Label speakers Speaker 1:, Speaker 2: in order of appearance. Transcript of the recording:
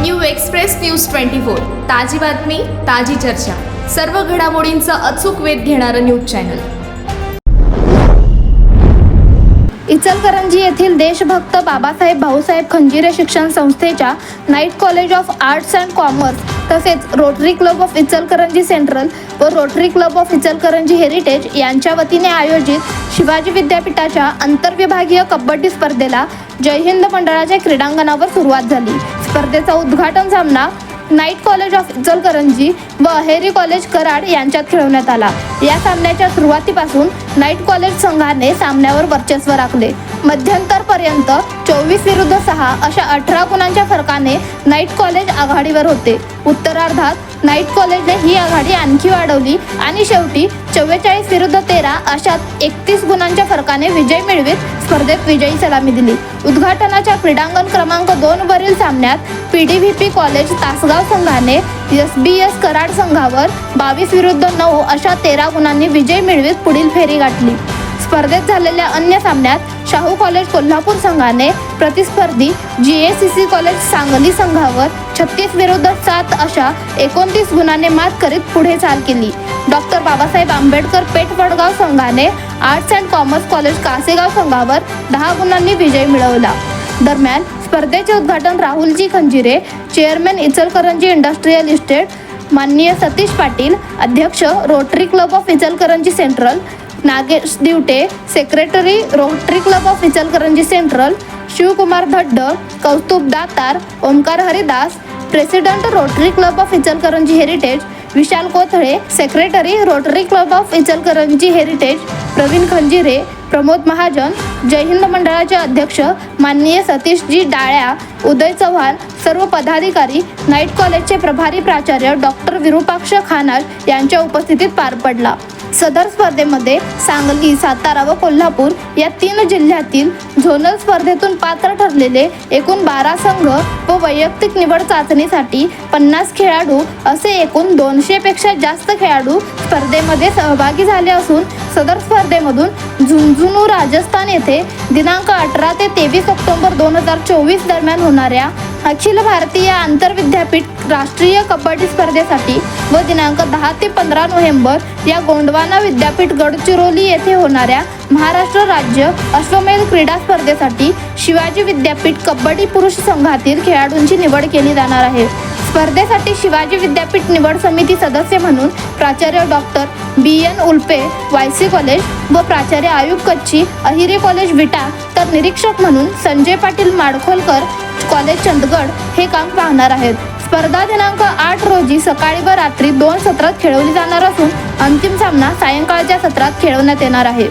Speaker 1: New express news twenty four. ताजी बातमी ताजी चर्चा. सर्व घडामोडींचा अचूक वेध घेणारं न्यूज चॅनल.
Speaker 2: इचलकरंजी येथील देशभक्त बाबासाहेब भाऊसाहेब खंजिरे शिक्षण संस्थेच्या night college of arts and commerce तसेच rotary club of Ichalkaranji central व rotary club of Ichalkaranji heritage यांच्या वतीने आयोजित शिवाजी विद्यापीठाच्या आंतरविभागीय कबड्डी स्पर्धेला जय हिंद मंडळाच्या क्रीडांगणावर सुरुवात झाली. स्पर्धेचा उद्घाटन सामना नाईट कॉलेज ऑफ इचलकरंजी व अहेरी कॉलेज कराड यांच्यात खेळवण्यात आला. या सामन्याच्या सुरुवातीपासून नाईट कॉलेज संघाने सामन्यावर वर्चस्व राखले. मध्यंतरपर्यंत चोवीस विरुद्ध सहा अशा अठरा गुणांच्या फरकाने नाईट कॉलेज आघाडीवर होते. उत्तरार्धात नाईट कॉलेजने ही आघाडी आणखी वाढवली. आणि शेवटी चव्वेचाळीस विरुद्ध तेरा अशा एकतीस गुणांच्या फरकाने विजय मिळवीत स्पर्धेत विजयी सलामी दिली. उद्घाटनाच्या क्रीडांगण क्रमांक दोन वरील सामन्यात P D V P college Tasgaon संघाने एस बी एस कराड संघावर बावीस विरुद्ध नऊ अशा तेरा गुणांनी विजय मिळवीत पुढील फेरी गाठली. स्पर्धेत झालेल्या अन्य सामन्यात शाहू कॉलेज कोल्हापूर संघाने प्रतिस्पर्धी G A C C college Sangli संघावर छत्तीस विरुद्ध सात अशा एकोणतीस गुणाने मात करीत पुढे चाल केली. डॉक्टर बाबासाहेब आंबेडकर पेठ वडगाव संघाने arts and commerce college Kasegaon संघावर दहा गुणांनी विजय मिळवला. दरम्यान स्पर्धेचे उद्घाटन Rahulji Khanjire chairman Ichalkaranji industrial estate माननीय सतीश पाटील अध्यक्ष rotary club of Ichalkaranji central Nagesh Divate secretary rotary club of Ichalkaranji central Shivkumar Dhadd Kaustubh Datar Omkar Haridas president rotary club of Ichalkaranji heritage Vishal Kothale secretary rotary club of Ichalkaranji heritage Pravin Khanjire Pramod Mahajan Jai Hind मंडळाचे अध्यक्ष माननीय सतीशजी डाळ्या उदय चव्हाण सर्व पदाधिकारी night कॉलेजचे प्रभारी प्राचार्य doctor Virupaksha Khanal यांच्या उपस्थितीत पार पडला. सदर स्पर्धेमध्ये सांगली सातारा व कोल्हापूर या तीन जिल्ह्यातील झोनल स्पर्धेतून पात्र ठरलेले एकूण बारा संघ व वैयक्तिक निवड चाचणीसाठी पन्नास खेळाडू असे एकूण दोनशेपेक्षा जास्त खेळाडू स्पर्धेमध्ये सहभागी झाले असून सदर स्पर्धेमधून झुंझुनू राजस्थान येथे दिनांक अठरा ते तेवीस ऑक्टोबर दोन हजार चोवीस दरम्यान होणाऱ्या अखिल भारतीय आंतरविद्यापीठ राष्ट्रीय कबड्डी स्पर्धेसाठी व दिनांक दहा ते पंधरा नोव्हेंबर या गोंडवाना विद्यापीठ गडचिरोली येथे होणाऱ्या महाराष्ट्र राज्य अश्वमेध क्रीडा स्पर्धेसाठी शिवाजी विद्यापीठ कबड्डी पुरुष संघातील खेळाडूंची निवड केली जाणार आहे. स्पर्धेसाठी शिवाजी विद्यापीठ निवड समिती सदस्य म्हणून प्राचार्य doctor B N Ulpe YC college व प्राचार्य आयुब कच्ची अहिरे कॉलेज विटा तर निरीक्षक म्हणून संजय पाटील माडखोलकर कॉलेज चंदगड हे काम पाहणार आहेत. स्पर्धा दिनांक आठ रोजी सकाळी व रात्री दोन सत्रात खेळवली जाणार असून अंतिम सामना सायंकाळच्या सत्रात खेळवण्यात येणार आहे.